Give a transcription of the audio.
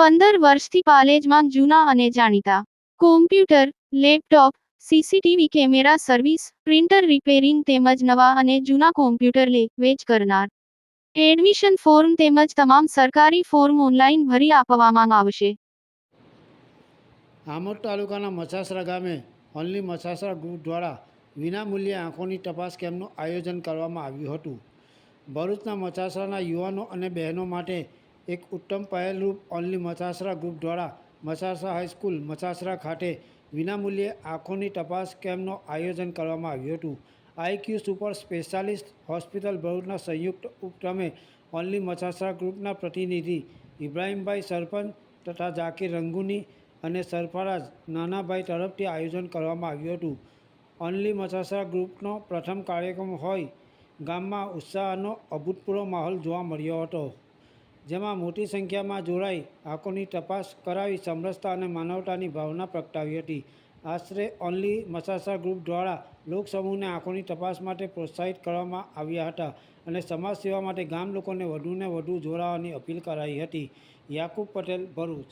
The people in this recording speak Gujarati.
પંદર વર્ષથી પાલેજમાં જૂના અને જાણીતા. Computer laptop CCTV camera service printer repairing તેમજ નવા અને જૂના કોમ્પ્યુટર લે, વેચ કરનાર. એડમિશન ફોર્મ તેમજ તમામ સરકારી ફોર્મ ઓનલાઈન ભરી આપવામાં આવશે. આમોદ તાલુકાના મસાસરા ગામે ઓનલી મસાસરા ગ્રુપ દ્વારા વિનામૂલ્યે આંખોની તપાસ કેમ્પનું આયોજન કરવામાં આવ્યું હતું. ભરૂચના મસાસરાના યુવાનો અને બહેનો માટે એક ઉત્તમ પહેલરૂપ ઓનલી મસાસરા ગ્રુપ દ્વારા મસાસરા હાઈસ્કૂલ મસાસરા ખાતે વિનામૂલ્યે આંખોની તપાસ કેમ્પનું આયોજન કરવામાં આવ્યું હતું. આઈક્યુ સુપર સ્પેશિયાલિસ્ટ હોસ્પિટલ ભરૂચના સંયુક્ત ઉપક્રમે ઓનલી મસાસરા ગ્રુપના પ્રતિનિધિ ઇબ્રાહીમભાઈ સરપંચ તથા ઝાકીર રંગુની અને સરફરાજ નાનાભાઈ તરફથી આયોજન કરવામાં આવ્યું હતું. ઓનલી મસાસરા ગ્રુપનો પ્રથમ કાર્યક્રમ હોય ગામમાં ઉત્સાહનો અભૂતપૂર્વ માહોલ જોવા મળ્યો હતો. જેમાં મોટી સંખ્યામાં જોડાઈ આંખોની તપાસ કરાવી સમરસતા અને માનવતાની ભાવના પ્રગટાવી હતી. આશરે ઓનલી મસાસા ગ્રુપ દ્વારા લોકસમૂહને આંખોની તપાસ માટે પ્રોત્સાહિત કરવામાં આવ્યા હતા અને સમાજ સેવા માટે ગામ લોકોને વધુને વધુ જોડાવાની અપીલ કરાઈ હતી. યાકુબ પટેલ, ભરૂચ.